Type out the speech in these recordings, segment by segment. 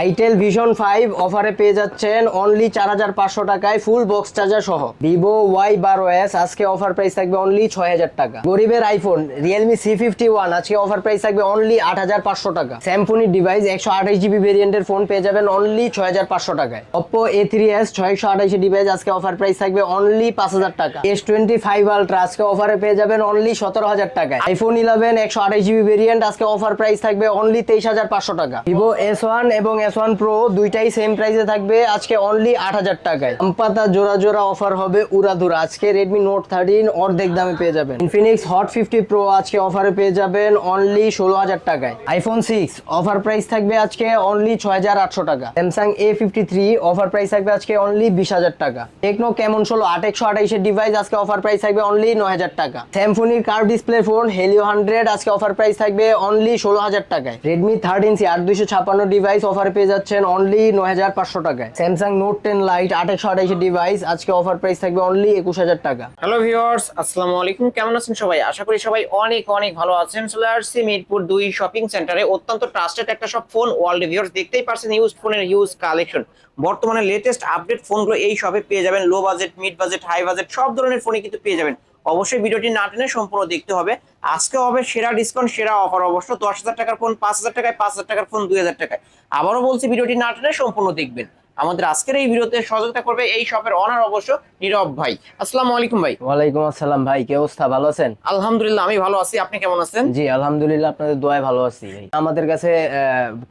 Itel vision five অফারে পেয়ে যাচ্ছেন অনলি চার হাজার পাঁচশো টাকায় ফুল বক্স চার্জার সহ। ভিভো ওয়াই বারো এস আজকে অফার প্রাইস থাকবে অনলি ছয় হাজার টাকা। গরিবের iPhone Realme C fifty one আজকে অফার প্রাইস থাকবে অনলি আট হাজার পাঁচশো টাকা। স্যামসুনি ডিভাইস একশো আঠাশ জিবি ভেরিয়েন্টের ফোন পেয়ে যাবেন অনলি ছয় হাজার পাঁচশো টাকায়। অপো এ থ্রি এস ছয়শো আঠাশি ডিভাইস আজকে অফার প্রাইস থাকবে অনলি পাঁচ হাজার টাকা। এস টোয়েন্টি ফাইভ আলট্রা আজকে অফারে পেয়ে যাবেন অনলি সতেরো হাজার টাকায়। আইফোন ইলেভেন একশো আঠাশ জিবি ভেরিয়েন্ট আজকে অফার প্রাইস থাকবে অনলি তেইশ হাজার পাঁচশো টাকা। ভিভো এস ওয়ান এবং এস ওয়ান প্রো দুইটাই সেম প্রাইসে থাকবে, আজকে অনলি আট হাজার টাকায়। আমপাতা জোড়া জোড়া অফার হবে উড়াধুরা। আজকে রেডমি নোট থার্টিন অর্ধেক দামে পেয়ে যাবেন। ইনফিনিক্স হট ফিফটি প্রো আজকে অফারে পেয়ে যাবেন অনলি ষোলো হাজার টাকায়। আইফোন সিক্স অফার প্রাইস থাকবে আজকে অনলি ছয় হাজার আটশো টাকা। Samsung A fifty three offer price থাকবে আজকে অনলি বিশ হাজার টাকা। টেকনো কেমন ষোলো, আট একশো আঠাইশের ডিভাইস আজকে অফার প্রাইস থাকবে অনলি নয় হাজার টাকা। স্যামসুনির curve display phone Helio hundred আজকে অফার প্রাইস থাকবে অনলি ষোলো হাজার টাকায়। রেডমি থার্টিন সি আট দুইশো ছাপান্ন ডিভাইস অফার পেয়ে যাচ্ছেন অনলি নয় হাজার পাঁচশো টাকায়। স্যামসাং নোট টেন লাইট আট একশো আঠাইশের ডিভাইস আজকে অফার প্রাইস থাকবে অনলি একুশ হাজার টাকা। হ্যালো ভিউয়ার্স আসসালামু আলাইকুম, কেমন আছেন সবাই? আশা করি সবাই অনেক অনেক ভালো আছেন। চলে মিরপুর দুই শপিং সেন্টারে অত্যন্ত ট্রাস্টেড একটা সব ফোন ওয়ার্ল্ড ভিউয়ার্স দেখতেই পারছেন ইউজ ফোনের ইউজ কালেকশন বর্তমানে লেটেস্ট আপডেট ফোনগুলো এই শপে পেয়ে যাবেন। Low budget mid budget high budget সব ধরনের ফোনই কিন্তু পেয়ে যাবেন। অবশ্যই ভিডিওটি না টেনে সম্পূর্ণ দেখতে হবে। আজকে হবে সেরা ডিসকাউন্ট সেরা অফার অবশ্য। দশ হাজার টাকার ফোন পাঁচ হাজার টাকায় পাঁচ হাজার টাকার ফোন দুই হাজার টাকায়। আবারও বলছি ভিডিওটি না টেনে সম্পূর্ণ দেখবেন। আমাদের আজকের এই ভিডিওতে সহযোগিতা করবে এই শপের অনার অবশ্য নীরব ভাই। আসসালামু আলাইকুম ভাই। ওয়ালাইকুম আসসালাম ভাই কি অবস্থা? ভালো আছেন? আলহামদুলিল্লাহ আমি ভালো আছি। আপনি কেমন আছেন? জি আলহামদুলিল্লাহ আপনাদের দোয়ায় ভালো আছি আমাদের কাছে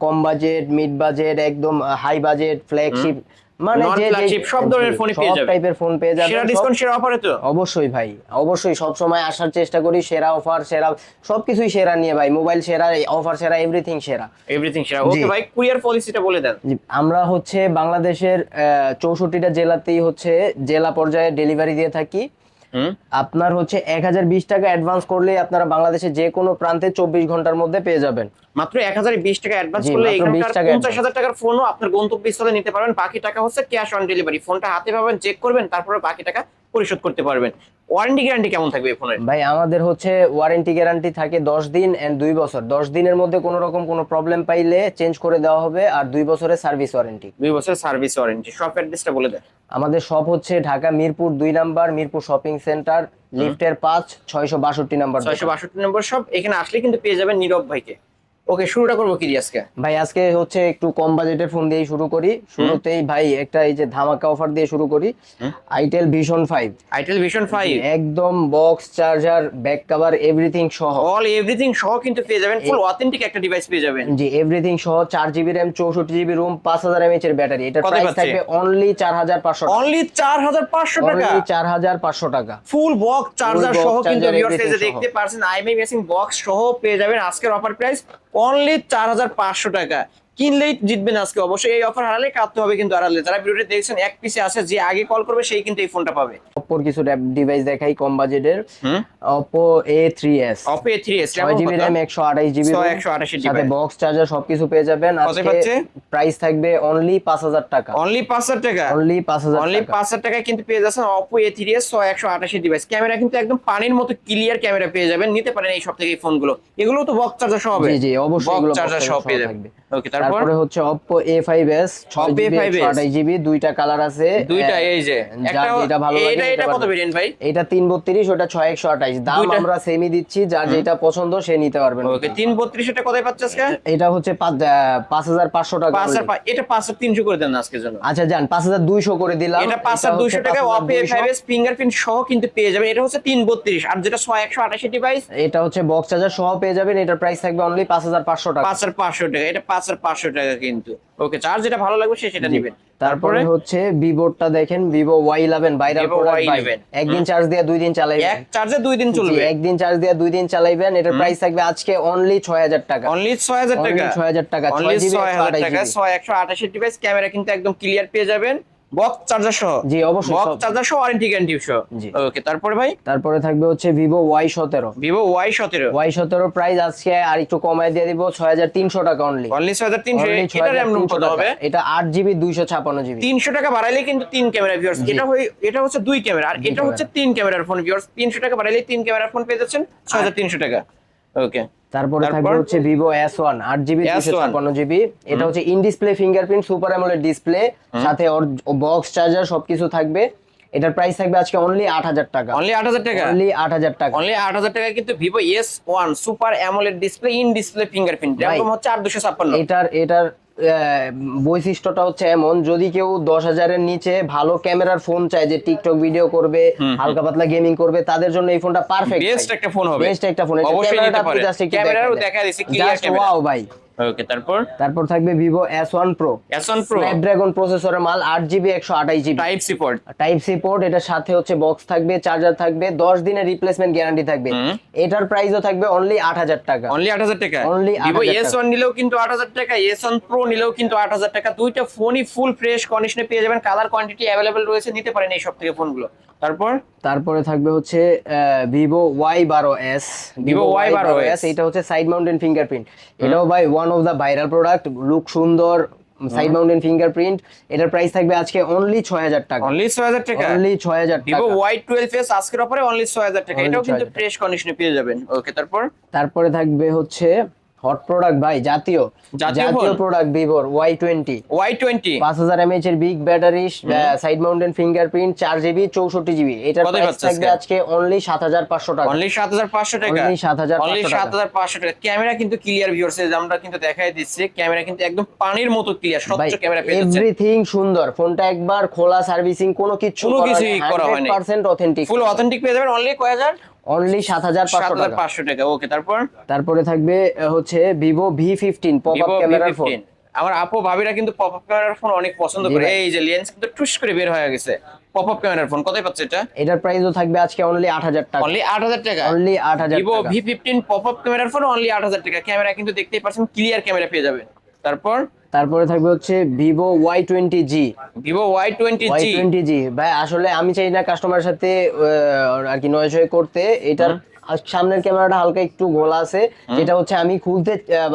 কম বাজেট মিড বাজেট একদম হাই বাজেট ফ্ল্যাগশিপ মানে যে ফ্ল্যাগশিপ সব ধরনের ফোনই পেয়ে যাবে। টাইপের ফোন পেয়ে যাবে সেরা ডিসকাউন্ট সেরা অফারে তো। অবশ্যই ভাই অবশ্যই সব সময় আসার চেষ্টা করি সেরা অফার সেরা সবকিছুই সেরা নিয়ে ভাই মোবাইল সেরা অফার সেরা এভরিথিং সেরা। এভরিথিং সেরা। ওকে ভাই কুরিয়ার পলিসিটা বলে দেন। আমরা হচ্ছে বাংলাদেশের চৌষট্টিটা জেলাতেই হচ্ছে জেলা পর্যায়ে ডেলিভারি দিয়ে থাকি। আপনার হচ্ছে এক হাজার বিশ টাকা অ্যাডভান্স করলে আপনারা বাংলাদেশে যে কোনো প্রান্তে চব্বিশ ঘণ্টার মধ্যে পেয়ে যাবেন। মাত্র এক হাজার বিশ টাকা অ্যাডভান্স করলে মাত্র 20 এখানকার টাকা পঞ্চাশ হাজার টাকার ফোনও আপনার গন্তব্যস্থলে নিতে পারবেন। বাকি টাকা হচ্ছে ক্যাশ অন ডেলিভারি ফোনটা হাতে পাবেন চেক করবেন তারপরে বাকি টাকা পরিশোধ করতে পারবেন। ওয়ারেন্টি গ্যারান্টি কেমন থাকবে এই ফোনের? ভাই আমাদের হচ্ছে ওয়ারেন্টি গ্যারান্টি থাকে দশ দিন এন্ড দুই বছর। দশ দিনের মধ্যে কোনো রকম কোনো প্রবলেম পাইলে চেঞ্জ করে দেওয়া হবে আর দুই বছরের সার্ভিস ওয়ারেন্টি দুই বছরের সার্ভিস ওয়ারেন্টি শপ অ্যাড্রেসটা বলে দেন। আমাদের শপ হচ্ছে ঢাকা মিরপুর দুই নাম্বার মিরপুর শপিং সেন্টার লিফটের পাঁচ ছয়শো বাষট্টি নাম্বার ছয়শো বাষট্টি নম্বর শপ এখানে আসলে কিন্তু পেয়ে যাবেন নীরব ভাইকে। ওকে শুরুটা করব কি আজকে? ভাই আজকে হচ্ছে একটু কম বাজেটের ফোন দিয়ে শুরু করি। শুরুতেই ভাই একটা এই যে ধামাকা অফার দিয়ে শুরু করি। Itel vision five itel vision five একদম box charger back cover everything সহ। অল এভরিথিং সহ কিন্তু পেয়ে যাবেন। ফুল অথেন্টিক একটা ডিভাইস পেয়ে যাবেন। জি এভরিথিং সহ চার জিবি র্যাম চৌষট্টি জিবি রুম পাঁচ হাজার এমএচ এর ব্যাটারি কত প্রাইস থাকবে অনলি চার হাজার পাঁচশো অনলি চার হাজার পাঁচশো টাকা? অনলি চার হাজার পাঁচশো টাকা। ফুল বক্স চার্জার সহ কিন্তু charger, এই যে দেখতে পারছেন আইএমআই মেশিন বক্স সহ পেয়ে যাবেন আজকের অফার প্রাইস অনলি চার হাজার পাঁচশো টাকা। কিনলেই জিতবেন আজকে। অবশ্যই এই অফার হারালে কাটতে হবে কিন্তু হারালে যারা ভিডিওটি দেখছেন এক পিসে আছে যে আগে কল করবে সেই কিন্তু এই ফোনটা পাবে। অপোর কিছু ডিভাইস দেখাই কম বাজেটের Oppo A three S Oppo A three S ছয় জিবি র্যাম একশো আঠাইশ জিবি একশো আঠাশি সাথে বক্স চার্জার সবকিছু পেয়ে যাবেন। আজকে প্রাইস থাকবে অনলি পাঁচ হাজার টাকা। অনলি পাঁচ হাজার টাকা? অনলি পাঁচ হাজার অনলি টাকা। পাঁচ হাজার টাকায় কিন্তু পেয়ে যাচ্ছেন অপো এ থ্রি এস ছয় একশো আঠাশি ডিভাইস ক্যামেরা কিন্তু একদম পানির মতো ক্লিয়ার ক্যামেরা পেয়ে যাবেন। নিতে পারেন এই সব থেকে এই ফোনগুলো এগুলো তো বক্স চার্জার সহ হবে। জি জি অবশ্যই বক্স চার্জার সহ পেয়ে যাবেন। ওকে তারপর তারপরে? হচ্ছে Oppo A5s ছয় Oppo জিবি A5s আঠাশ জিবি দুইটা কালার আছে। দুইটা এই যে একটা যেটা ভালো লাগে এটা এটা কত ভেরিয়েন্ট ভাই? এটা তিন বত্রিশ ওটা ছয় একশো আঠাইশ দাম আমরা সেমি দিচ্ছি যার যেটা পছন্দ সে নিতে পারবেন। ওকে তিন বত্রিশ এটা কোথায় পাচ্ছে আজকে? এটা হচ্ছে পাঁচ আহ, পাঁচ হাজার পাঁচশো টাকা পাঁচ হাজার only। পা- এটা পাঁচ হাজার তিনশো করে দেন না আজকের জন্য। আচ্ছা যান পাঁচ হাজার দুইশো করে দিলাম। এটা পাঁচ হাজার দুইশো হচ্ছে টাকা 5200 অপে ফাইভ এস ফিঙ্গারপ্রিন্ট সহ কিন্তু পেয়ে যাবেন। এটা হচ্ছে তিন বত্রিশ আর যেটা ছয় একশো আঠাশি ডিভাইস এটা হচ্ছে বক্স চার্জার সহ পেয়ে যাবেন। এটার প্রাইস থাকবে অনলি পাঁচ হাজার পাঁচশো টাকা। পাঁচ হাজার পাঁচশো টাকা এটা পাঁচ হাজার পাঁচশো টাকা কিন্তু। ওকে চার যেটা ভালো লাগবে সে সেটা নেবেন। তারপরে হচ্ছে দেখেন Vivo Y eleven viral Vivo Y11 একদিন চার্জ দিয়ে দুই দিন চালাইবেন। এক চার্জে দুই দিন চলবে। একদিন চার্জ দিয়ে দুই দিন চালাইবেন। এটার প্রাইস থাকবে আজকে অনলি ছয় হাজার টাকা। অনলি ছয় হাজার টাকা। 6000 টাকা, অনলি 6 GB, ছয় হাজার 128 টাকা। GB ছয় একশো আঠাশ ডিভাইস ক্যামেরা কিন্তু একদম ক্লিয়ার পেয়ে যাবেন। বক্স চার্জার সহ? জি, অবশ্যই বক্স চার্জার সহ ওয়ারেন্টি গ্যারান্টি সহ। জি। ওকে তারপরে ভাই? তারপরে থাকবে হচ্ছে ভিভো ওয়াই সতেরো। ভিভো ওয়াই সতেরো। ওয়াই সতেরো প্রাইস আজকে আর একটু কমায় দিয়ে দিব ছয় হাজার তিনশো টাকা অনলি অনলি ছয় হাজার তিনশো এটা র্যাম রুম কত হবে? এটা আট জিবি দুইশো ছাপান্ন জিবি তিনশো টাকা বাড়াইলে কিন্তু তিন ক্যামেরা ভিউয়ার্স এটা এটা হচ্ছে দুই ক্যামেরা আর এটা হচ্ছে তিন ক্যামেরার ফোন ভিউয়ার্স তিনশো টাকা বাড়াইলে তিন ক্যামেরার ফোন পেয়ে যাচ্ছেন ছয় হাজার তিনশো টাকা। ওকে তারপরে থাকবে? হচ্ছে Vivo এস ওয়ান আট জিবি দুশো S1 ছাপ্পান্ন জিবি এটা হচ্ছে in display fingerprint super AMOLED display সাথে ওর বক্স চার্জার সবকিছু থাকবে। এটার প্রাইস থাকবে আজকে অনলি আট হাজার টাকা। অনলি আট হাজার টাকা? অনলি আট হাজার টাকা। অনলি আট হাজার টাকায় কিন্তু S one super AMOLED display in display fingerprint এরকম হচ্ছে আট দুশো ছাপ্পান্ন। এটার এটার বৈশিষ্ট্যটা হচ্ছে এমন যদি কেউ দশ হাজারের নিচে ভালো ক্যামেরার ফোন চায় যে টিকটক ভিডিও করবে হালকা পাতলা গেমিং করবে তাদের জন্য এই ফোনটা পারফেক্ট বেস্ট একটা ফোন হবে। বেস্ট একটা ফোন ক্যামেরাও দেখা দিচ্ছে ক্লিয়ার ক্যামেরা। ওয়াও ভাই। ওকে তারপর? তারপর থাকবে Vivo S one pro S1 Pro? Snapdragon প্রসেসরের মাল আট জিবি একশো আঠাশ GB type C port type C port এটার সাথে হচ্ছে বক্স থাকবে চার্জার থাকবে দশ দিনের রিপ্লেসমেন্ট গ্যারান্টি থাকবে। এটার প্রাইসও থাকবে অনলি আট হাজার টাকা। অনলি আট হাজার টাকা? Only ভিভো 8,000 এস ওয়ান নিলেও কিন্তু আট হাজার টাকা এস ওয়ান প্রো নিলেও কিন্তু আট হাজার টাকা। দুইটা ফোনই ফুল ফ্রেশ কন্ডিশনে পেয়ে যাবেন। কালার কোয়ান্টিটি অ্যাভেলেবেল রয়েছে নিতে পারেন এই সব থেকে ফোনগুলো তারপর? তারপরে থাকবে হচ্ছে ভিভো ওয়াই বারো এস Vivo Y12s এটা হচ্ছে সাইড মাউন্টেন ফিঙ্গারপ্রিন্ট এটাও ভাই one of the viral product look সুন্দর সাইড মাউন্টেন ফিঙ্গারপ্রিন্ট এটার প্রাইস থাকবে আজকে অনলি ছয় হাজার টাকা। অনলি ছয় হাজার টাকা? অনলি ছয় হাজার ভিভো টাকা। ওয়াই টুয়েলভ এস আজকের অফারে অনলি ছয় হাজার টাকা। এটাও কিন্তু ফ্রেশ কন্ডিশনে পেয়ে যাবেন। ওকে তারপর? তারপরে থাকবে হচ্ছে হট প্রোডাক্ট ভাই জাতীয়। জাতীয় প্রোডাক্ট ভিভোর ওয়াই টোয়েন্টি ওয়াই টোয়েন্টি পাঁচ হাজার এমএইচ এর big battery side mountain fingerprint চার জিবি চৌষট্টি জিবি এটার প্রাইস থাকবে আজকে? অনলি সাত হাজার পাঁচশো টাকা। অনলি সাত হাজার পাঁচশো টাকা? Only 7,500 অনলি সাত হাজার পাঁচশো টাকা। ক্যামেরা কিন্তু ক্লিয়ার ভিউয়ার্স আমরা কিন্তু দেখাই দিচ্ছি ক্যামেরা কিন্তু একদম পানির মতো ক্লিয়ার স্বচ্ছ ক্যামেরা পেয়ে যাচ্ছে। এভরিথিং সুন্দর। ফোনটা একবার খোলা সার্ভিসিং কোনো কিছু কোনো কিছুই করা হয়নি। পার্সেন্ট অথেন্টিক ফুল অথেন্টিক পেয়ে যাবেন। অনলি কয় হাজার? অনলি সাত হাজার পাঁচশো টাকা। পাঁচশো টাকা ওকে তারপর? তারপরে থাকবে হচ্ছে Vivo V fifteen pop up ক্যামেরার ফোন আমার আপু ভাবিরা কিন্তু পপ আপ ক্যামেরার ফোন অনেক পছন্দ করে। এই যে লেন্স কিন্তু টুস করে বের হয়ে গেছে। পপ আপ ক্যামেরার ফোন কতই পাচ্ছে এটা? এটার প্রাইসও থাকবে আজকে অনলি আট হাজার টাকা। অনলি আট হাজার টাকা? অনলি আট হাজার Vivo V fifteen pop up ক্যামেরার ফোন অনলি আট হাজার টাকা। ক্যামেরা কিন্তু দেখতেই পাচ্ছেন ক্লিয়ার ক্যামেরা পেয়ে যাবেন। তারপর? তারপরে থাকবে হচ্ছে Vivo Y twenty G. Vivo Y twenty Y G twenty G. ভাই আসলে আমি চাই না কাস্টমারের সাথে আর কি নয় করতে। এটার সামনের ক্যামেরাটা হালকা একটু গোলা আছে। যেটা হচ্ছে আমি খুলতে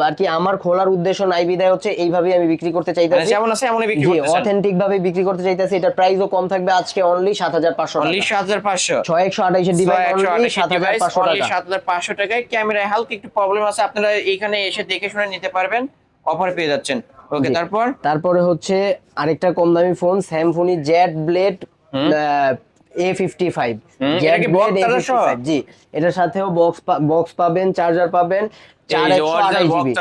আর কি আমার খোলার উদ্দেশ্য নাই বিদায় হচ্ছে এইভাবে আমি বিক্রি করতে মানে চাইতেছি। যেমন আছে এমনই বিক্রি জি করতেছেন। অথেন্টিক ভাবে বিক্রি করতে চাইতেছি। এটার প্রাইসও কম থাকবে আজকে অনলি সাত হাজার পাঁচশো অনলি সাত হাজার পাঁচশো। ছয় একশো আঠাইশের ডিভাইস অনলি সাত হাজার পাঁচশো টাকা। সাত হাজার পাঁচশো টাকায় ক্যামেরায় হালকা একটু প্রবলেম আছে। আপনারা এখানে এসে দেখে শুনে নিতে পারবেন। অফার পেয়ে যাচ্ছেন। ওকে তারপর? তারপরে হচ্ছে আরেকটা কম দামি phone স্যামসুনি Z blade A fifty five? জি। এটার সাথেও বক্স বক্স পাবেন চার্জার পাবেন চার একশো জিবি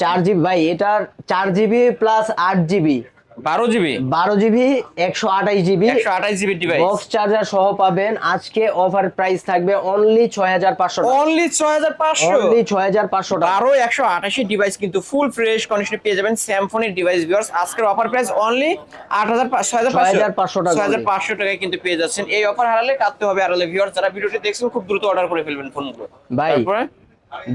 চার জিবি ভাই এটার চার জিবি প্লাস আট জিবি বারো জিবি? বারো জিবি একশো আঠাইশ জিবি। একশো আঠাশ জিবি ডিভাইস বক্স চার্জার সহ পাবেন। আজকে অফার প্রাইস থাকবে অনলি ছয় হাজার পাঁচশো অনলি ছয় হাজার পাঁচশো? অনলি ছয় হাজার পাঁচশো বারো একশো আঠাশি ডিভাইস কিন্তু ফুল ফ্রেশ কন্ডিশনে পেয়ে যাবেন স্যামফোনের ডিভাইস ভিউয়ার্স আজকের অফার প্রাইস অনলি আট হাজার ছয় হাজার 6,500 টাকা ছয় হাজার পাঁচশো টাকায় কিন্তু পেয়ে যাচ্ছেন। এই অফার হারালে কাটতে হবে আড়ালে। ভিউয়ার্স যারা ভিডিওটি দেখছেন খুব দ্রুত অর্ডার করে ফেলবেন ফোনগুলো ভাই।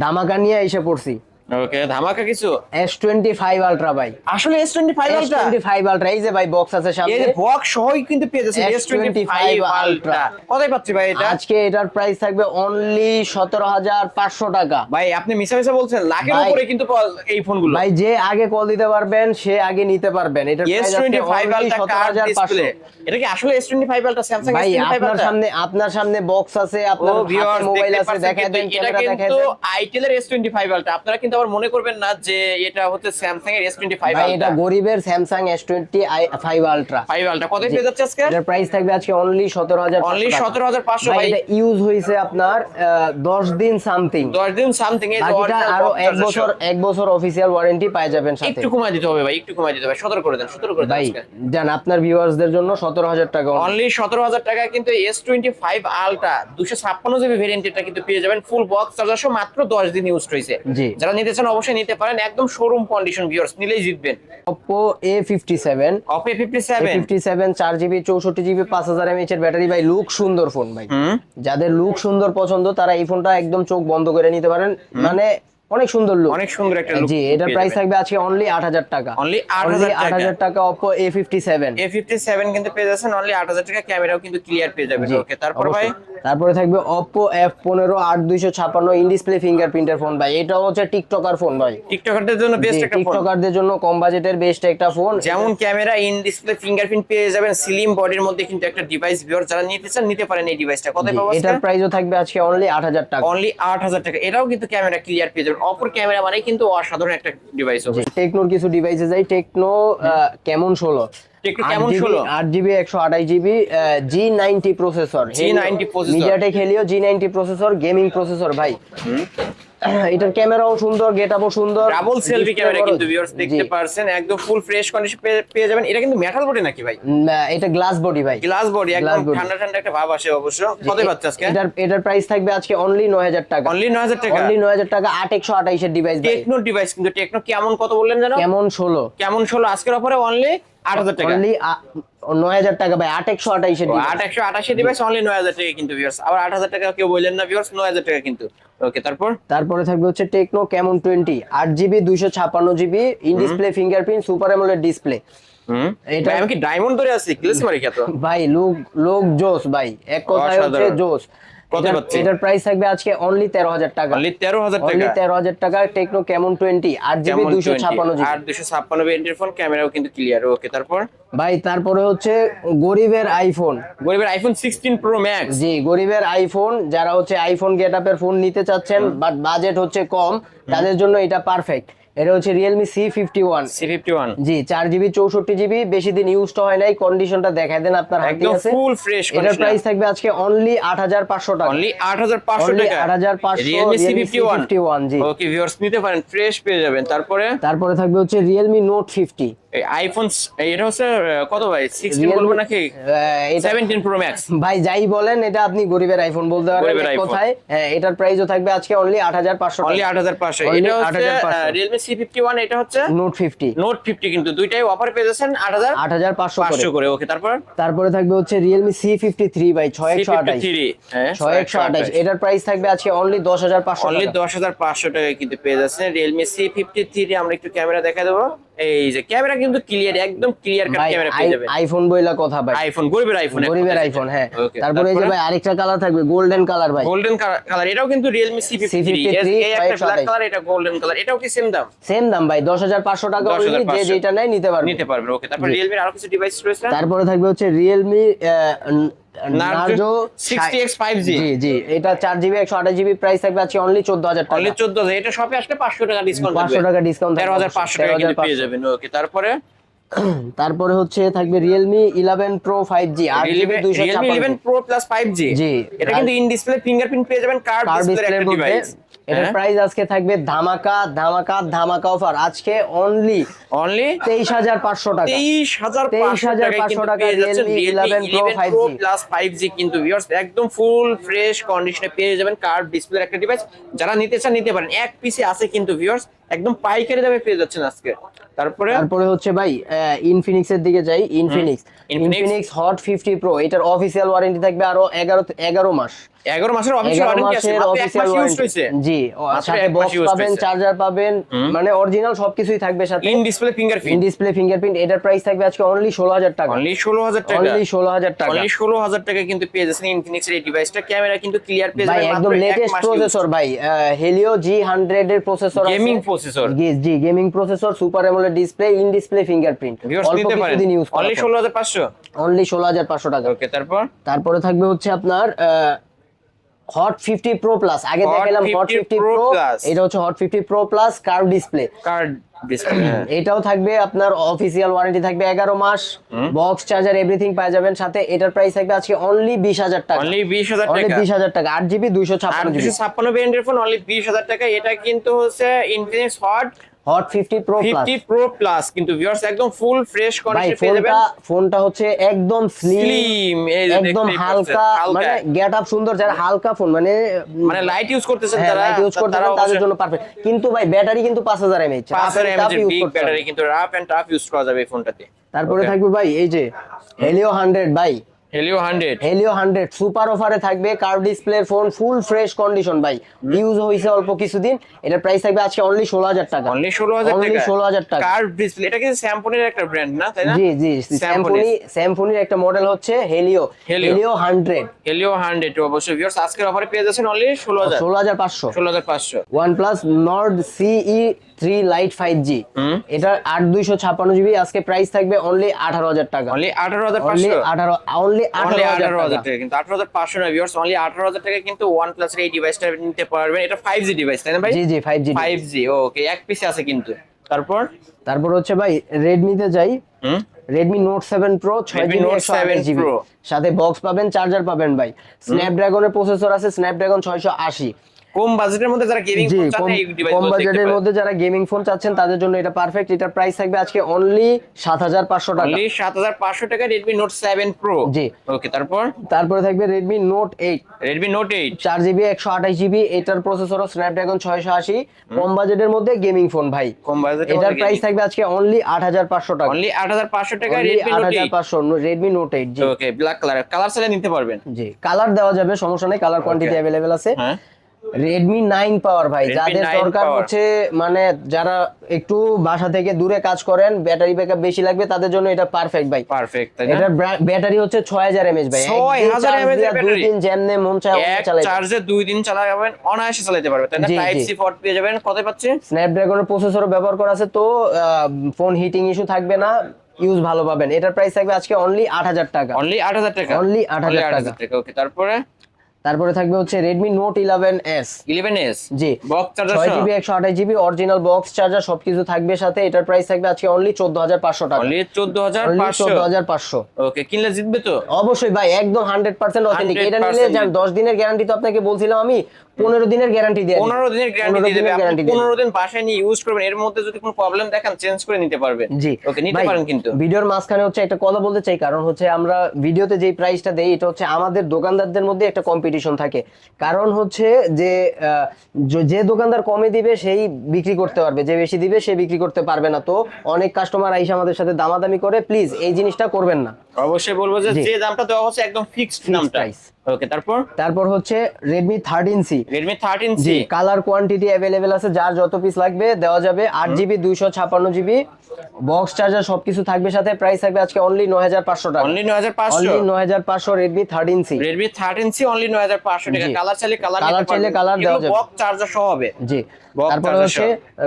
ধামাকা নিয়ে এসে পড়ছি। ওকে ধামাকা কিছু? এস টোয়েন্টি ফাইভ আলট্রা ভাই। আসলে S twenty five S twenty five ultra এই যে ভাই বক্স আছে এই যে বক্স সহই কিন্তু পেয়ে যাচ্ছেন S twenty five S25 ultra পাচ্ছি ভাই এটা? আজকে এটার প্রাইস থাকবে অনলি সতেরো হাজার পাঁচশো টাকা। ভাই আপনি মিশা মিশা বলছেন লাখের উপরে কিন্তু এই ফোনগুলো ভাই যে আগে কল দিতে পারবেন সে আগে নিতে পারবেন। ফাইভ অনলি আলট্রা সতেরো কার্ড হাজার পাঁচশো। ডিসপ্লে এটা কি আসলে S twenty five ultra Samsung ভাই আপনার সামনে আপনার সামনে বক্স আছে আপনার মোবাইল দেখতে আছে পাচ্ছেন দেখা কিন্তু দেন এটা কিন্তু আইটেলের S25 আলট্রা আপনারা কিন্তু আবার মনে করবেন না যে এটা হচ্ছে স্যামসাং এর S25 ভাই এটা গরিবের Samsung S twenty five ultra 5 ultra কত পেয়ে যাচ্ছে আজকে? এটার প্রাইস থাকবে আজকে অনলি সতেরো হাজার অনলি 17500 ভাই এটা ইউজ হয়েছে আপনার দশ দিন সামথিং 10 দিন সামথিং এই বাকিটা আরও এক বছর এক বছর অফিসিয়াল ওয়ারেন্টি পাই যাবেন সাথে। একটু কমায় দিতে হবে ভাই একটু কমায় দিতে হবে। 17 করে দেন 17 করে দেন ভাই জান আপনার ভিউয়ার্সদের জন্য সতেরো হাজার টাকা only। অনলি সতেরো হাজার টাকায় কিন্তু এস টোয়েন্টি ফাইভ আলট্রা দুশো ছাপ্পান্ন জিবি ভেরিয়েন্টটা কিন্তু পেয়ে যাবেন। ফুল বক্স চার্জার সহ মাত্র দশ দিন ইউজ হয়েছে জি। যারা নিতে চান অবশ্যই নিতে পারেন। একদম শোরুম কন্ডিশন ভিউয়ার্স নিলেই জিতবেন। Oppo A fifty seven Oppo fifty seven fifty seven চার জিবি চৌষট্টি জিবি পাঁচ হাজার এমএইচ এর ব্যাটারি ভাই লুক সুন্দর ফোন ভাই। যাদের লুক সুন্দর পছন্দ তারা এই ফোনটা একদম চোখ বন্ধ করে নিতে পারেন। মানে অনেক সুন্দর লুক অনেক সুন্দর একটা লুক জি এটার প্রাইস থাকবে আজকে অনলি আট হাজার টাকা। অনলি আট অনলি হাজার আট টাকা এ ফিফটি সেভেন কিন্তু পেয়ে যাচ্ছেন অনলি আট হাজার টাকা। ক্যামেরাও কিন্তু ক্লিয়ার পেয়ে যাবেন। ওকে তারপর ভাই? তারপরে থাকবে আট দুইশো ছাপ্পান্ন ইন ডিসপ্লে ফিঙ্গারপ্রিন্টের ফোন ভাই। এটাও হচ্ছে টিকটকার ফোন ভাই। টিকটকারদের জন্য বেস্ট একটা ফোন টিকটকারদের জন্য কম বাজেটের বেস্ট একটা ফোন যেমন ক্যামেরা ইন ডিসপ্লে ফিঙ্গারপ্রিন্ট পেয়ে যাবেন স্লিম বডির মধ্যে কিন্তু একটা ডিভাইস ভিউয়ার যারা নিতে চান নিতে পারেন এই ডিভাইসটা কত পাবো এটার প্রাইসও থাকবে আজকে অনলি আট হাজার টাকা। অনলি আট হাজার টাকা। এটাও কিন্তু ক্যামেরা ক্লিয়ার পেয়ে যাবেন। অপর ক্যামেরা মানে কিন্তু অসাধারণ একটা ডিভাইস হবে টেকনোর কিছু ডিভাইসে যাই টেকনো কেমন ষোলো? কেমন 16? আট জিবি একশো আঠাশ GB G ninety processor G90 processor। MediaTek Helio G ninety processor gaming processor ভাই। এটার ক্যামেরাও সুন্দর গেট গেটআপও সুন্দর। ডাবল সেলফি ক্যামেরা কিন্তু ভিউয়ার্স দেখতে পারছেন একদম ফুল ফ্রেশ কন্ডিশন পেয়ে যাবেন। এটা কিন্তু মেটাল বডি নাকি ভাই? আহ, এটা গ্লাস বডি ভাই। গ্লাস বডি একদম ঠান্ডা ঠান্ডা একটা ভাব আসে অবশ্য। কত পাচ্ছে আজকে? এটার এটার প্রাইস থাকবে আজকে অনলি নয় হাজার টাকা। অনলি নয় হাজার টাকা? অনলি নয় হাজার টাকা আট একশো আঠাইশের ডিভাইস টেকনো ডিভাইস কিন্তু টেকনো কেমন কত বললেন জানো কেমন ষোলো। কেমন ষোলো? আজকের অফারে অনলি আট হাজার টাকা। অনলি নয় হাজার টাকা ভাই আট একশো আঠাইশের ও, আট একশো আটাশি ডিভাইস অনলি নয় হাজার টাকা কিন্তু ভিউয়ার্স আবার আট হাজার টাকা কেউ বললেন না ভিউয়ার্স নয় হাজার টাকা কিন্তু। ওকে তারপর? তারপরে থাকবে হচ্ছে টেকনো কেমন টোয়েন্টি আট জিবি দুইশো ছাপ্পান্ন GB in display fingerprint super AMOLED display এটা- আমি কি ডায়মন্ড ধরে আছি? ক্লিস মারি খেত ভাই লোক লোক জোস ভাই। এক কথায় হচ্ছে জোস। কত এটার- পাচ্ছি? এটার প্রাইস থাকবে আজকে অনলি টাকা। অনলি অনলি টাকা। টেকনো জিবি জিবি আর ফোন ক্যামেরাও কিন্তু ক্লিয়ার ওকে তারপর? ভাই তারপরে হচ্ছে গরিবের আইফোন গরিবের আইফোন সিক্সটিন প্রো ম্যাক্স জি গরিবের আইফোন যারা হচ্ছে আইফোন ফোন নিতে চাচ্ছেন বাট বাজেট হচ্ছে কম তাদের জন্য এটা পারফেক্ট এটা হচ্ছে Realme C fifty one C fifty one জি চার জিবি চৌষট্টি জিবি বেশি দিন ইউজ হয় নাই কন্ডিশনটা দেখায় দেন আপনার হাতে একদম আছে। ফুল ফ্রেশ এটার প্রাইস থাকবে আজকে অনলি আট হাজার পাঁচশো টাকা। অনলি আট হাজার পাঁচশো টাকা। 8,500 Realme C Realme fifty one C51 জি। ওকে ভিউয়ার্স নিতে পারেন ফ্রেশ পেয়ে যাবেন। তারপরে? তারপরে থাকবে হচ্ছে রিয়েলমি নোট ফিফটি আইফোন এটা হচ্ছে কত ভাই? সিক্সটিন বলব নাকি? এটা সেভেন্টিন প্রো ম্যাক্স ভাই যাই বলেন এটা আপনি গরিবের আইফোন বলতে পারেন এক হ্যাঁ, এটার প্রাইসও থাকবে আজকে অনলি আট হাজার পাঁচশো অনলি আট হাজার পাঁচশো। Only এটা হচ্ছে 8,500 ফিফটি ওয়ান এটা হচ্ছে? নোট ফিফটি নোট ফিফটি কিন্তু দুইটাই অফার পেয়ে যাচ্ছেন আট হাজার আট হাজার পাঁচশো করে। পাঁচশো করে ওকে তারপর? তারপরে থাকবে হচ্ছে Realme C fifty three by ছয় একশো আঠাশ। হ্যাঁ এটার প্রাইস থাকবে আজকে অনলি দশ হাজার পাঁচশো অনলি দশ হাজার পাঁচশো টাকায় কিন্তু পেয়ে যাচ্ছেন রিয়েলমি সি ফিফটি থ্রি আমরা একটু ক্যামেরা দেখা দেবো। এই যে ক্যামেরা কিন্তু ক্লিয়ার একদম ক্লিয়ার কাট ক্যামেরা পেয়ে যাবেন। আইফোন বইলা কথা ভাই। আইফোন গরিবের আইফোন গরিবের আইফোন হ্যাঁ। তারপরে এই যে ভাই আরেকটা কালার থাকবে গোল্ডেন কালার ভাই। গোল্ডেন কালার এটাও কিন্তু সি C53 এই একটা ব্ল্যাক কালার এটা গোল্ডেন কালার এটাও কি সেম দাম? সেম দাম ভাই দশ হাজার পাঁচশো টাকা only, যে যেটা নেয় নিতে পারবে। নিতে পারবেন ওকে তারপর রিয়েলমির আরও কিছু ডিভাইস রয়েছে? তারপরে থাকবে হচ্ছে Realme Narzo Narzo 60x 5G G G এটা চার জিবি একশো আঠাশ জিবি প্রাইস থাকবে অনলি টাকা। অনলি এটা শপে আসলে পাঁচশো টাকা ডিসকাউন্ট পাঁচশো টাকা ডিসকাউন্ট তেরো হাজার পাঁচশো টাকা কিন্তু পেয়ে যাবেন ওকে তারপরে? তারপরে হচ্ছে থাকবে Realme eleven pro five G আর GB eleven pro plus five G. এটা কিন্তু ইন ডিসপ্লে ফিঙ্গারপ্রিন্ট পেয়ে যাবেন কার্ড ডিসপ্লে একটা ডিভাইস এটার প্রাইস আজকে থাকবে ধামাকা ধামাকা ধামাকা অফার আজকে অনলি অনলি তেইশ হাজার পাঁচশো টাকা। তেইশ হাজার পাঁচশো 23,500 টাকায় টাকা Realme Realme 11 Pro 5G plus five G কিন্তু ভিউয়ার্স একদম ফুল ফ্রেশ কন্ডিশনে পেয়ে যাবেন কার্ড ডিসপ্লে একটা ডিভাইস যারা নিতে চান নিতে পারেন। এক পিসে আছে কিন্তু ভিউয়ার্স একদম পাইকারি দামে পেয়ে যাচ্ছেন আজকে। তারপরে? তারপরে হচ্ছে ভাই ইনফিনিক্স এর দিকে যাই Infinix Infinix hot fifty pro এটার অফিসিয়াল ওয়ারেন্টি থাকবে আরও এগারো এগারো মাস। এগারো মাসের অফিসিয়াল ওয়ারেন্টি আছে। জি সাথে বক্স পাবেন চার্জার পাবেন মানে অরিজিনাল সবকিছুই থাকবে সাথে। In display in fingerprint display fingerprint এটার প্রাইস থাকবে আজকে অনলি ষোলো হাজার টাকা। অনলি ষোলো হাজার টাকা। অনলি ষোলো হাজার টাকা। অনলি ষোলো হাজার টাকা কিন্তু পেয়ে যাচ্ছেন ইনফিনিক্স এর এই ডিভাইসটা ক্যামেরা কিন্তু ক্লিয়ার পেয়ে ভাই যাবেন একদম লেটেস্ট প্রসেসর ভাই হেলিও জি হান্ড্রেড এর processor gaming processor G gaming processor super AMOLED display in display fingerprint অল্প কিছুদিন ইউজ অনলি ষোলো হাজার পাঁচশো? অনলি ষোলো হাজার পাঁচশো টাকা। ওকে তারপর? তারপরে থাকবে হচ্ছে আপনার হট ফিফটি প্রো প্লাস আগে দেখালাম হট 50 ফিফটি প্রো। এটা হচ্ছে hot fifty pro plus curve display display এটাও থাকবে আপনার অফিসিয়াল ওয়ারেন্টি থাকবে এগারো মাস। বক্স চার্জার এভরিথিং পাওয়া যাবেন সাথে। এটার প্রাইস থাকবে আজকে অনলি বিশ হাজার টাকা। অনলি বিশ হাজার টাকা। বিশ হাজার টাকা। আট জিবি দুইশো ছাপ্পান্ন জিবি ছাপ্পান্ন ভেরিয়েন্টের ফোন অনলি বিশ হাজার টাকা। এটা কিন্তু হচ্ছে Infinix hot hot fifty pro plus fifty pro plus কিন্তু ভিউয়ার্স একদম ফুল ফ্রেশ কন্ডিশনে পেয়ে যাবেন। ফোনটা ফোনটা হচ্ছে একদম স্লিম স্লিম এই যে একদম হালকা মানে গেট আপ সুন্দর যারা হালকা ফোন মানে মানে লাইট ইউজ করতেছেন হ্যাঁ তারা লাইট ইউজ করতে তারা পারেন, তাদের জন্য পারফেক্ট কিন্তু ভাই ব্যাটারি কিন্তু পাঁচ হাজার এমএইচ পাঁচ হাজার এমএএচ বিগ ব্যাটারি কিন্তু রাফ এন্ড টাফ ইউজ করা যাবে এই ফোনটাতে তারপরে. থাকবে ভাই এই যে হেলিও হান্ড্রেড ভাই Helio hundred Helio hundred super অফারে থাকবে কার্ভ ডিসপ্লের ফোন ফুল ফ্রেশ কন্ডিশন ভাই। ইউজ হয়েছে অল্প কিছুদিন এটার প্রাইস থাকবে আজকে অনলি ষোলো হাজার টাকা। অনলি ষোলো হাজার Only টাকা। 16,000 টাকা। কার্ভ ডিসপ্লে এটা কিন্তু স্যামসংয়ের একটা ব্র্যান্ড না তাই না? জি জি Symphony। স্যামফোনি একটা মডেল হচ্ছে Helio Helio। Helio hundred Helio hundred অবশ্যই ভিউয়ার্স আজকের অফারে পেয়ে যাচ্ছেন অনলি ষোলো হাজার। ষোলো হাজার পাঁচশো। ষোলো থ্রি লাইট ফাইভ জি এটার আট দুইশো ছাপ্পান্ন জিবি আজকে প্রাইস থাকবে অনলি আঠারো হাজার টাকা। অনলি আঠারো হাজার অনলি আঠারো অনলি আঠারো হাজার টাকা। কিন্তু আঠারো হাজার পাঁচশো না ভিউয়ার্স অনলি আঠারো হাজার টাকা কিন্তু ওয়ান প্লাস এই ডিভাইসটা নিতে পারবেন। এটা ফাইভ জি ডিভাইস তাই না ভাই? জি জি ফাইভ জি ফাইভ জি ওকে এক পিসে আছে কিন্তু। তারপর? তারপর হচ্ছে ভাই রেডমিতে যাই। রেডমি নোট সেভেন প্রো ছয় জিবি একশো 7 জিবি সাথে বক্স পাবেন চার্জার পাবেন ভাই। স্ন্যাপড্রাগনের প্রসেসর আছে স্ন্যাপড্রাগন ছয়শো আশি। কম বাজেটের মধ্যে যারা গেমিং ফোন চান কম- এই ডিভাইস কম বাজেটের মধ্যে যারা গেমিং ফোন চাচ্ছেন তাদের জন্য এটা পারফেক্ট এটা প্রাইস থাকবে আজকে অনলি সাত হাজার পাঁচশো টাকা। অনলি সাত হাজার পাঁচশো টাকা রেডমি নোট সেভেন প্রো জি। ওকে তারপর? তারপরে থাকবে রেডমি নোট এইট চার জিবি একশো আঠাশ জিবি এটার প্রসেসরও স্ন্যাপড্রাগন ছয়শো আশি। কম বাজেটের মধ্যে গেমিং ফোন ভাই। কম বাজেটের এটার প্রাইস থাকবে আজকে অনলি আট হাজার পাঁচশো টাকা। অনলি আট হাজার পাঁচশো টাকা হাজার এইট পাঁচশো রেডমি নোট এইট জি। ওকে ব্ল্যাক কালার কালার চাইলে নিতে পারবেন। জি কালার দেওয়া যাবে সমস্যা নেই কালার কোয়ান্টিটি অ্যাভেলেবেল আছে। হ্যাঁ। রেডমি নাইন পাওয়ার ভাই যাদের দরকার হচ্ছে মানে যারা একটু বাসা থেকে দূরে কাজ করেন ব্যাটারি ব্যাকআপ বেশি লাগবে তাদের জন্য এটা পারফেক্ট ভাই। পারফেক্ট এটার ব্যাটারি হচ্ছে ছয় হাজার এমএচ ভাই। 6000 একদিন charge mAh দিয়া এর দুই দিন যেমনে মন চায় চার্জে দুই দিন চালাবেন অনায়াসে চালাতে পারবে তাই না? টাইপ সি পোর্ট পেয়ে যাবেন কত পাচ্ছেন স্ন্যাপড্রাগনের প্রসেসরও ব্যবহার করা আছে তো ফোন হিটিং ইস্যু থাকবে না ইউজ ভালো পাবেন। এটার প্রাইস থাকবে আজকে অনলি আট হাজার টাকা। অনলি আট হাজার টাকা? Only 8,000 8,000 টাকা। টাকা ওকে তারপরে? তারপরে থাকবে হচ্ছে ইলেভেন এস ইলেভেন এস জি। বক্স চার্জার ছয় জিবি একশো আঠাশ জিবি অরিজিনাল বক্স চার্জার সবকিছু থাকবে সাথে। এটার প্রাইস থাকবে আজকে অনলি চোদ্দ হাজার পাঁচশো টাকা। অনলি চোদ্দ হাজার অনলি পাঁচশো চোদ্দ হাজার পাঁচশো। ওকে কিনলে জিতবে তো? অবশ্যই ভাই একদম হান্ড্রেড পার্সেন্ট অথেন্টিক এটা নিলে 100% যান দশ দিনের গ্যারান্টি তো আপনাকে বলছিলাম আমি পনেরো দিনের গ্যারান্টি দিয়ে পনেরো দিনের গ্যারান্টি 15 দিয়ে দেবে। আপনি guarantee দিয়ে পনেরো দিন বাসায় নিয়ে ইউজ করবেন এর মধ্যে যদি কোনো প্রবলেম দেখেন চেঞ্জ করে নিতে পারবেন। জি। ওকে নিতে পারেন কিন্তু। ভিডিওর মাঝখানে হচ্ছে একটা কথা বলতে চাই কারণ হচ্ছে আমরা ভিডিওতে যেই প্রাইসটা দেই এটা হচ্ছে আমাদের দোকানদারদের মধ্যে একটা কম্পিটিশন থাকে। কারণ হচ্ছে যে যে দোকানদার কমে দিবে সেই বিক্রি করতে পারবে যে বেশি দিবে সে বিক্রি করতে পারবে না। তো অনেক কাস্টমার আইসা আমাদের সাথে দামাদামি করে প্লিজ এই জিনিসটা করবেন না। অবশ্যই বলব যে যে দামটা দেওয়া হচ্ছে একদম ফিক্সড দামটা price। ওকে তারপর? তারপর হচ্ছে সি রেডমি থার্টিন জি কালার কোয়ান্টিটি অ্যাভেলেবেল আছে যার যত পিস লাগবে দেওয়া যাবে আট জিবি দুইশো ছাপ্পান্ন জিবি বক্স চার্জার সবকিছু থাকবে সাথে প্রাইস থাকবে আজকে অনলি নয় হাজার পাঁচশো টাকা। অনলি নয় হাজার পাঁচশো। অনলি নয় হাজার পাঁচশো Redmi thirteen C Redmi C only টাকা। কালার চাইলে কালার Colour চাইলে colour দেওয়া যাবে। বক্স চার্জার সহ হবে। জি। তারপরে হচ্ছে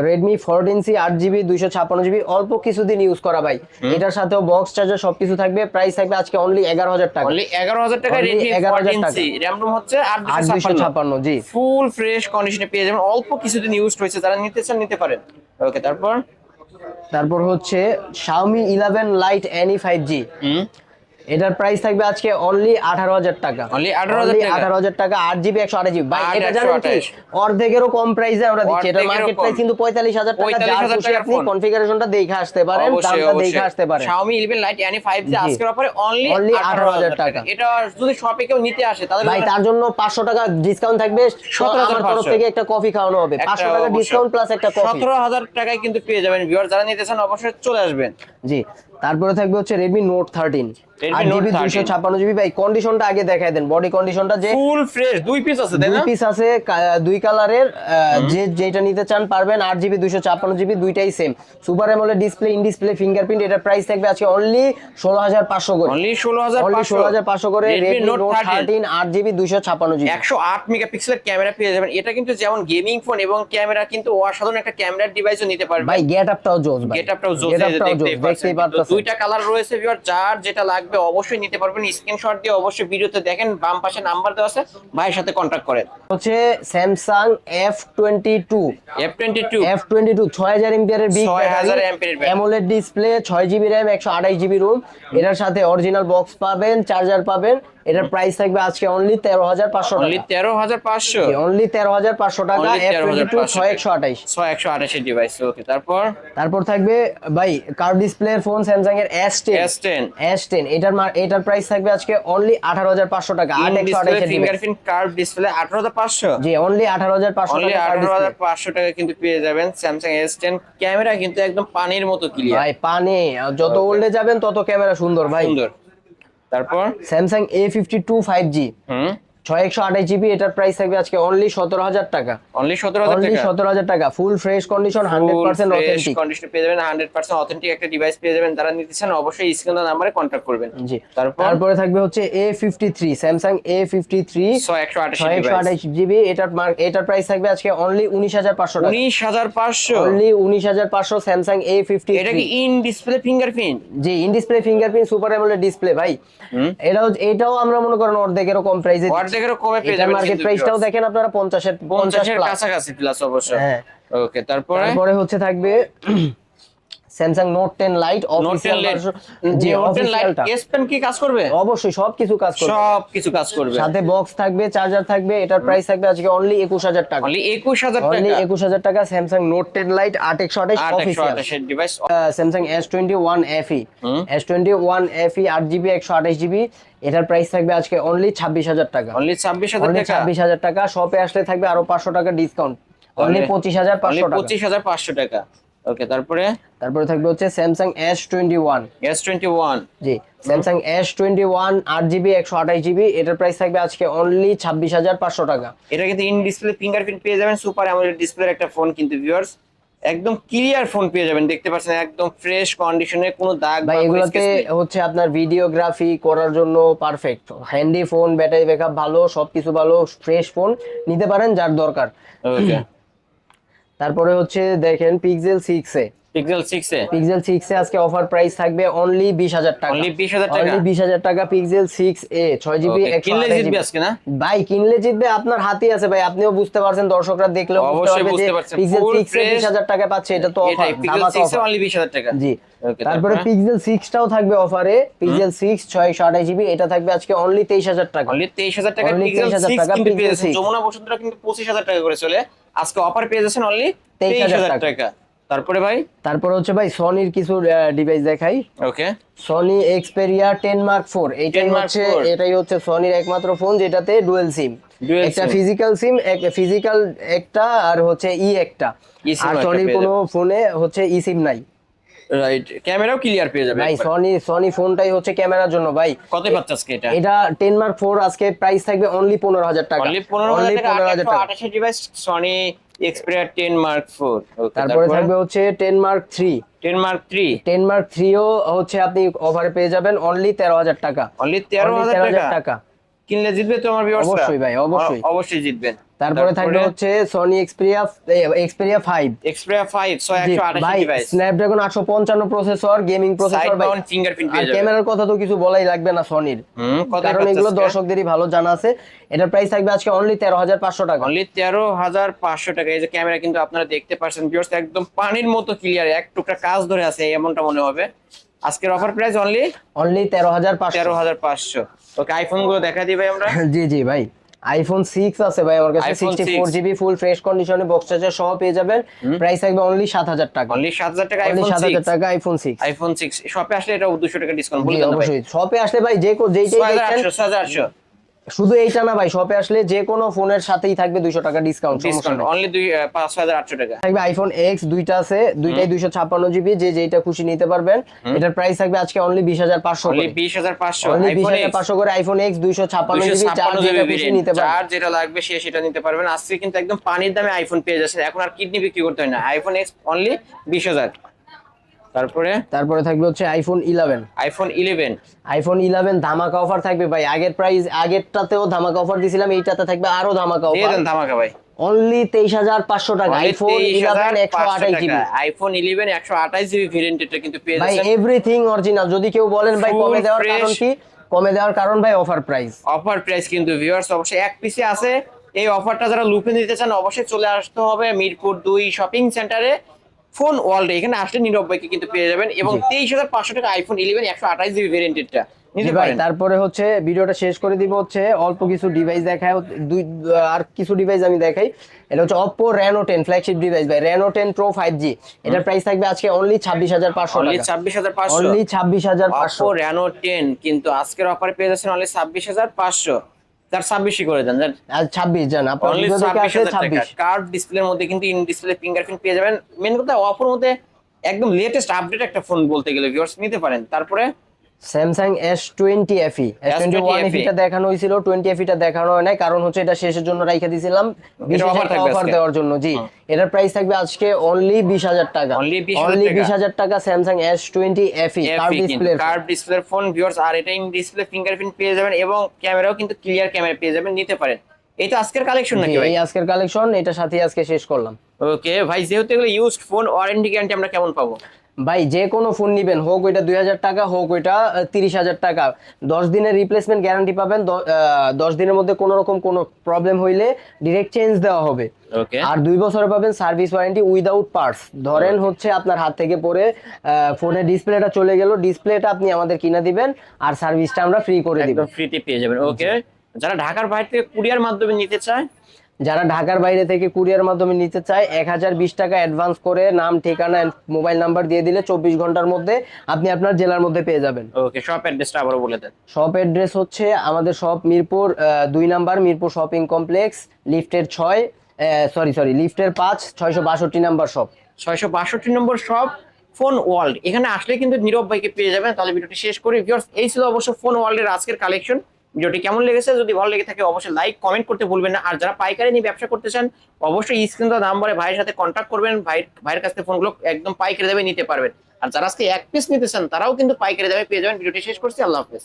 রেডমি ফোরটিন সি আট জিবি দুইশো ছাপ্পান্ন জিবি অল্প কিছুদিন ইউজ করা ভাই। এটার সাথেও বক্স চার্জার সবকিছু থাকবে। প্রাইস থাকবে আজকে অনলি এগারো হাজার টাকা। অনলি এগারো হাজার টাকা Only রেডমি 11,000 ফোরটিন টাকা। সি র্যাম রোম হচ্ছে আট আট দুশো দুইশো ছাপ্পান্ন ছাপ্পান্ন জি ফুল ফ্রেশ কন্ডিশনে পেয়ে যাবেন। অল্প কিছুদিন ইউজ হয়েছে যারা নিতে চান নিতে পারেন। ওকে তারপর? তারপর হচ্ছে Xiaomi 11 Lite Any 5G হুম। এটার প্রাইস থাকবে আজকে অনলি আঠারো হাজার টাকা। Only 18,000 টাকা? আঠারো হাজার টাকা আট জিবি একশো আঠাশ জিবি ভাই এটা জানেন কি? অর্ধেকেরও কম প্রাইসে আমরা দিচ্ছি। এটা মার্কেট প্রাইস কিন্তু পঁয়তাল্লিশ হাজার টাকা। 45,000 যার খুশি আপনি কনফিগারেশনটা দেখে আসতে পারেন দামটা দেখে আসতে পারেন। Xiaomi 11 Lite Any 5G জি। আজকের অফারে অনলি Only 18000 টাকা। এটা যদি শপে কেউ নিতে আসে তাহলে ভাই তার জন্য পাঁচশো টাকা ডিসকাউন্ট থাকবে। তো 17,500 আমার তরফ থেকে একটা কফি খাওয়ানো হবে। পাঁচশো টাকা ডিসকাউন্ট প্লাস একটা কফি সতেরো হাজার টাকায় কিন্তু পেয়ে যাবেন। ভিউয়ার যারা নিতে চান অবশ্যই চলে আসবেন। জি। তারপরে থাকবে হচ্ছে Redmi note thirteen Redmi Note 13 দুইশো ছাপ্পান্ন জিবি ভাই কন্ডিশনটা আগে দেখাই দেন বডি কন্ডিশনটা যে ফুল ফ্রেশ দুই পিস আছে দুই পিস আছে দুই কালারের যে যেটা নিতে চান পারবেন আট জিবি দুইশো ছাপ্পান্ন জিবি দুইটাই same super AMOLED display in display fingerprint এটার প্রাইস থাকবে আজকে অনলি ষোলো হাজার পাঁচশো করে। অনলি ষোলো হাজার ষোলো হাজার পাঁচশো করে রেডমি নোট থার্টিন আট জিবি দুইশো ছাপ্পান্ন জিবি একশো আট মেগাপিক্সেলের ক্যামেরা পেয়ে যাবেন। এটা কিন্তু যেমন গেমিং ফোন এবং ক্যামেরা কিন্তু অসাধারণ একটা ক্যামেরার ডিভাইসও নিতে পারবে ভাই গেট আপটাও জোস গেট আপটাও জোস দেখতেই পারতেছেন। দুইটা কালার রয়েছে ভিউয়ার যার যেটা লাগবে অবশ্যই নিতে পারবেন। স্ক্রিনশট দিয়ে অবশ্যই ভিডিওতে দেখেন বাম পাশে নাম্বার দেওয়া আছে ভাইয়ের সাথে কন্ট্যাক্ট করেন। হচ্ছে Samsung F twenty two F twenty two F twenty two ছয় হাজার এমপিয়ারের বিগ 6000 এমপিয়ারের battery। অ্যামোলেড ডিসপ্লে ছয় জিবি র্যাম একশো আঠাশ জিবি রুম এটার সাথে অরিজিনাল বক্স পাবেন চার্জার পাবেন। এটার প্রাইস থাকবে আজকে অনলি তেরো হাজার পাঁচশো অনলি তেরো হাজার পাঁচশো? অনলি তেরো হাজার পাঁচশো টাকা Only এফ টোয়েন্টি টু 13,500 ছয় একশো আঠাইশ। ছয় একশো আঠাশের ডিভাইস ওকে তারপর? তারপর থাকবে ভাই কার্ভ ডিসপ্লের ফোন স্যামসাং এর S ten S ten S ten এটার এটার প্রাইস থাকবে আজকে অনলি আঠারো হাজার পাঁচশো টাকা আট একশো ডিসপ্লে ফিঙ্গারপ্রিন্ট কার্ভ ডিসপ্লে আঠারো হাজার পাঁচশো? জি অনলি আঠারো হাজার পাঁচশো অনলি আঠারো হাজার পাঁচশো টাকা কিন্তু পেয়ে যাবেন স্যামসাং এস টেন ক্যামেরা কিন্তু একদম পানির মতো ক্লিয়ার ভাই পানে যত ওল্ডে যাবেন তত ক্যামেরা সুন্দর ভাই। সুন্দর। তারপর? Samsung A fifty two five G হুম। ছয় একশো আঠাশ জিবি এটার প্রাইস থাকবে আজকে অনলি সতেরো হাজার টাকা। অনলি সতেরো হাজার অনলি সতেরো হাজার টাকা। Full fresh condition hundred percent authentic condition পেয়ে যাবেন হান্ড্রেড পার্সেন্ট অথেন্টিক একটা ডিভাইস পেয়ে যাবেন। যারা নিতে চান অবশ্যই স্ক্রিন নাম্বারে কন্ট্যাক্ট করবেন। জি। তারপরে? থাকবে হচ্ছে A fifty three Samsung A fifty three ছয় একশো আঠাশ জিবি এটার মার্ক এটার প্রাইস থাকবে আজকে অনলি উনিশ হাজার পাঁচশো উনিশ হাজার পাঁচশো? অনলি উনিশ হাজার পাঁচশো স্যামসাং এ ফিফটি এটা কি in display fingerprint G in display fingerprint super AMOLED display ভাই। এটাও এটাও আমরা মনে করেন অর্ধেকেরও কম প্রাইসে অর্ধেকেরও কমে পেয়ে যাবেন মার্কেট প্রাইসটাও দেখেন আপনারা পঞ্চাশের এর পঞ্চাশের এর কাছাকাছি প্লাস অবশ্য। হ্যাঁ। ওকে তারপরে? তারপরে হচ্ছে থাকবে Samsung note ten lite official lite S pen কি কাজ করবে? অবশ্যই সবকিছু কাজ করবে। সব কিছু কাজ করবে। সাথে বক্স থাকবে চার্জার থাকবে এটার প্রাইস থাকবে আজকে অনলি একুশ হাজার টাকা। অনলি একুশ হাজার অনলি টাকা। একুশ হাজার টাকা স্যামসাং নোট টেন লাইট আট একশো আঠাশ আট একশো অফিসিয়াল আঠাশের device Samsung S twenty one FE হুম। এস টোয়েন্টি ওয়ান এফই আট জিবি একশো আঠাশ জিবি এটার প্রাইস থাকবে আজকে অনলি ছাব্বিশ হাজার টাকা। অনলি ছাব্বিশ হাজার অনলি টাকা? ছাব্বিশ হাজার টাকা। শপে আসলে থাকবে আরও পাঁচশো টাকা ডিসকাউন্ট অনলি Only- পঁচিশ হাজার অনলি পাঁচশো টাকা। পঁচিশ হাজার পাঁচশো টাকা। ওকে তারপরে? তারপরে থাকবে হচ্ছে Samsung S twenty one S twenty one G Samsung S twenty one আট জিবি একশো আঠাশ জিবি এটার প্রাইস থাকবে আজকে অনলি ছাব্বিশ হাজার পাঁচশো টাকা। এটা কিন্তু ইন ডিসপ্লে ফিঙ্গারপ্রিন্ট পেয়ে যাবেন সুপার অ্যামোলেড ডিসপ্লের একটা ফোন কিন্তু ভিউয়ার্স একদম ক্লিয়ার ফোন পেয়ে যাবেন দেখতে পাচ্ছেন একদম ফ্রেশ কন্ডিশনে কোনো দাগ ভাই বা এগুলোতে হচ্ছে আপনার ভিডিওগ্রাফি করার জন্য perfect handy phone battery backup ভালো সবকিছু ভালো ফ্রেশ ফোন নিতে পারেন যার দরকার। ওকে তারপরে হচ্ছে দেখেন Pixel six Pixel 6 A? Pixel six A আজকে অফার প্রাইস থাকবে অনলি বিশ হাজার টাকা। অনলি 20000 টাকা? অনলি বিশ হাজার টাকা পিক্সেল সিক্স এ ছয় জিবি Okay, কিনলে জিতবে আজকে না? ভাই কিনলে জিতবে আপনার হাতেই আছে ভাই আপনিও বুঝতে পারছেন দর্শকরা বুঝতে অবশ্যই বুঝতে পারছেন, Pixel full six A fresh- বিশ হাজার টাকা পাচ্ছে এটা তো অফার পিক্সেল 6 এ অনলি 20000 টাকা। জি তারপরে? পিক্সেল সিক্সটাও থাকবে অফারে পিক্সেল সিক্স ছয়শো আঠাশ জিবি এটা থাকবে আজকে অনলি তেইশ হাজার টাকা। অনলি 23000 টাকা পিক্সেল 6 টাকা 6 যমুনা বসুন্ধরা কিন্তু 25000 টাকা করে চলে। আজকে অফার পেয়ে যাচ্ছেন অনলি 23,000 23000 টাকা। তারপরে ভাই? তারপরে হচ্ছে ভাই সনির কিছু ডিভাইস দেখাই। Okay. Sony Xperia ten mark four এইটাই হচ্ছে এটাই হচ্ছে সনির একমাত্র ফোন যেটাতে ডুয়েল সিম একটা ফিজিক্যাল সিম এক ফিজিক্যাল একটা আর হচ্ছে ই একটা। আর সনির কোনো ফোনে হচ্ছে ই সিম নাই। রাইট ক্যামেরাও ক্লিয়ার পেয়ে যাবে ভাই সনি সনি ফোনটাই হচ্ছে ক্যামেরার জন্য ভাই। কত পাচ্ছে আজকে এটা? এটা টেন মার্ক ফোর আজকে প্রাইস থাকবে অনলি পনেরো হাজার টাকা। অনলি 15000 টাকা 15,000 টাকা। 828 ডিভাইস সনি এক্সপেরিয়া 10 মার্ক 4 তারপরে? থাকবে হচ্ছে ten mark three 10 mark 3 ten mark থ্রিও হচ্ছে আপনি অফারে পেয়ে যাবেন অনলি তেরো হাজার টাকা। অনলি Only 13000 13,000 টাকা? টাকা। কিনলে জিতবে তো আমার ভিউয়ার্সরা অবশ্যই ভাই, অবশ্যই। অবশ্যই জিতবেন তারপরে থাকবে হচ্ছে Sony Xperia Xperia five Xperia 5 সো জি, 128 ভাই ডিভাইস স্ন্যাপড্রাগন আটশো পঞ্চান্ন প্রসেসর গেমিং প্রসেসর ভাই। ফিঙ্গারপ্রিন্ট আর ক্যামেরার কথা তো কিছু বলাই লাগবে না সনির কারণ এগুলো দর্শকদেরই ভালো জানা আছে। এটার প্রাইস থাকবে আজকে অনলি তেরো হাজার পাঁচশো টাকা। অনলি 13500 টাকা। এই যে ক্যামেরা কিন্তু আপনারা দেখতে পাচ্ছেন ভিউয়ার্স একদম পানির মতো ক্লিয়ার এক টুকরা কাজ ধরে আছে এমনটা মনে হবে। আজকের অফার প্রাইস অনলি অনলি তেরো হাজার পাঁচশো। 13500 ওকে আইফোনগুলো দেখা দিই ভাই আমরা। জি জি ভাই। আইফোন 6 আছে ভাই আমার কাছে iPhone sixty four GB full fresh কন্ডিশনে বক্স চার্জার সহ পেয়ে যাবেন। প্রাইস থাকবে অনলি সাত হাজার টাকা। অনলি 7000 টাকা আইফোন 6 7000 টাকা আইফোন 6 আইফোন 6 শপে আসলে এটা 200 টাকা ডিসকাউন্ট বলে দেন ভাই? শপে আসলে ভাই যে কো- যেইটাই 6800 6800 শুধু এইটা না ভাই শপে আসলে যে কোনো ফোনের সাথেই থাকবে দুইশো টাকা ডিসকাউন্ট ডিসকাউন্ট অনলি 5800 টাকা। থাকবে আইফোন এক্স দুইটা আছে দুইটাই দুইশো ছাপ্পান্ন জিবি যে যেটা খুশি নিতে পারবেন। এটার প্রাইস থাকবে আজকে অনলি বিশ হাজার পাঁচশো অনলি 20500 অনলি বিশ হাজার পাঁচশো করে আইফোন এক্স দুইশো ছাপ্পান্ন জিবি চার যেটা খুশি নিতে পারবেন। চার যেটা লাগবে সে সেটা নিতে পারবেন। আজকে কিন্তু একদম পানির দামে আইফোন পেয়ে যাচ্ছে এখন আর কিডনি বিক্রি করতে হয় না। আইফোন এক্স অনলি 20000 তারপরে? তারপরে থাকবে হচ্ছে iPhone eleven iPhone 11 iPhone eleven ধামাকা অফার থাকবে ভাই। আগের প্রাইস আগেরটাতেও ধামাকা অফার দিছিলাম এইটাতে থাকবে আরও ধামাকা অফার ধামাকা ভাই। অনলি তেইশ হাজার পাঁচশো টাকা আইফোন ইলেভেন একশো আঠাশ জিবি আইফোন 11 128 জিবি ভেরিয়েন্টটা কিন্তু পেয়ে ভাই এভরিথিং অরিজিনাল যদি কেউ বলেন ভাই কমে দেওয়ার কারণ কি? কমে দেওয়ার কারণ ভাই অফার প্রাইস অফার প্রাইস কিন্তু ভিউয়ার্স অবশ্যই এক পিসে আছে। এই অফারটা যারা লুপে নিতে চান অবশ্যই চলে আসতে হবে। মিরপুর দুই শপিং সেন্টারে ফোন ওয়ার্ল্ডে এখানে আসলে নীরব ভাইকে কিন্তু পেয়ে যাবেন এবং তেইশ হাজার পাঁচশো টাকা আইফোন ইলেভেন একশো আঠাশ জিবি ভেরিয়েন্টেডটা তারপরে হচ্ছে ভিডিওটা শেষ করে দিব হচ্ছে অল্প কিছু ডিভাইস দেখায় দুই আর কিছু ডিভাইস আমি দেখাই। এটা হচ্ছে Oppo Reno ten flagship device ভাই Reno ten pro five G এটার প্রাইস থাকবে আজকে অনলি ছাব্বিশ হাজার পাঁচশো ছাব্বিশ হাজার পাঁচশো। অনলি ছাব্বিশ হাজার পাঁচশো। রেনো টেন কিন্তু আজকের অফারে পেয়ে যাচ্ছেন অনলি ছাব্বিশ হাজার পাঁচশো। তার ছাব্বিশই করে দেন। জান আর ছাব্বিশ জান আপনার টাকা। ডিসপ্লের মধ্যে কিন্তু ইন ডিসপ্লে ফিঙ্গারপ্রিন্ট পেয়ে যাবেন। মেন কথা অফার মধ্যে একদম লেটেস্ট আপডেট একটা ফোন বলতে গেলে ভিউয়ার্স নিতে পারেন। তারপরে Samsung S twenty FE S twenty one S20 এফিটা দেখানো হয়েছিল টোয়েন্টি এফিটা দেখানো হয় নাই কারণ হচ্ছে এটা শেষের জন্য রাইখে দিয়েছিলাম বিশেষ অফার দেওয়ার জন্য জি। এটার প্রাইস থাকবে আজকে অনলি বিশ হাজার টাকা। Only 20,000 অনলি টাকা। বিশ হাজার টাকা Samsung S twenty FE curve display curve display phone viewers আর এটা ইন ডিসপ্লে ফিঙ্গারপ্রিন্ট পেয়ে যাবেন এবং ক্যামেরাও কিন্তু ক্লিয়ার ক্যামেরা পেয়ে যাবেন নিতে পারেন। এই তো আজকের কালেকশন নাকি ভাই? এই আজকের কালেকশন এটার সাথে আজকে শেষ করলাম। ওকে ভাই যেহেতু এগুলো ইউজড ফোন ওয়ারেন্টি গ্যারান্টি আমরা কেমন পাবো? ভাই যে কোনো ফোন নিবেন হোক ওইটা দুই হাজার টাকা হোক ওইটা তিরিশ হাজার টাকা। দশ দিনের রিপ্লেসমেন্ট গ্যারান্টি পাবেন দশ দিনের মধ্যে কোনো রকম কোনো প্রবলেম হইলে ডিরেক্ট চেঞ্জ দেওয়া হবে। আর দুই বছরে পাবেন সার্ভিস ওয়ারেন্টি উইদাউট পার্টস ধরেন হচ্ছে আপনার হাত থেকে পরে ফোনের ডিসপ্লেটা চলে গেল ডিসপ্লেটা আপনি আমাদের কিনে দিবেন আর সার্ভিসটা আমরা ফ্রি করে দিব ফ্রিতে পেয়ে যাবেন। ওকে যারা ঢাকার বাইরে থেকে কুরিয়ার মাধ্যমে নিতে চায় যারা ঢাকার বাইরে থেকে কুরিয়ার মাধ্যমে নিতে চায় এক হাজার বিশ টাকা অ্যাডভান্স করে নাম ঠিকানা মোবাইল নাম্বার দিয়ে দিলে চব্বিশ ঘণ্টার মধ্যে আপনি আপনার জেলার মধ্যে পেয়ে যাবেন। ওকে শপ অ্যাড্রেসটা আবারও বলে দেন। শপ অ্যাড্রেস হচ্ছে আমাদের শপ মিরপুর দুই নাম্বার মিরপুর শপিং কমপ্লেক্স লিফটের ছয় সরি সরি লিফটের পাঁচ ছয়শো বাষট্টি নাম্বার শপ ছয়শো বাষট্টি নম্বর শপ ফোন ওয়ার্ল্ড এখানে আসলে কিন্তু নীরব ভাইকে পেয়ে যাবেন। তাহলে ভিডিওটি শেষ করি। ভিউয়ার্স এই ছিল অবশ্য ফোন ওয়ার্ল্ডের আজকের কালেকশন ভিডিওটি কেমন লেগেছে, যদি ভালো লেগে থাকে অবশ্যই লাইক কমেন্ট করতে ভুলবেন না। আর যারা পাইকারি নিয়ে ব্যবসা করতে চান, অবশ্যই স্ক্রিন নাম্বারে ভাইয়ের সাথে কন্ট্যাক্ট করবেন ভাই ভাইয়ের কাছ থেকে ফোনগুলো একদম পাইকারি দামে নিতে পারবেন। আর যারা আজকে এক পিস নিতে চান, তারাও কিন্তু পাইকারি দামে পেয়ে যাবেন। ভিডিওটি শেষ করছি, আল্লাহ হাফেজ।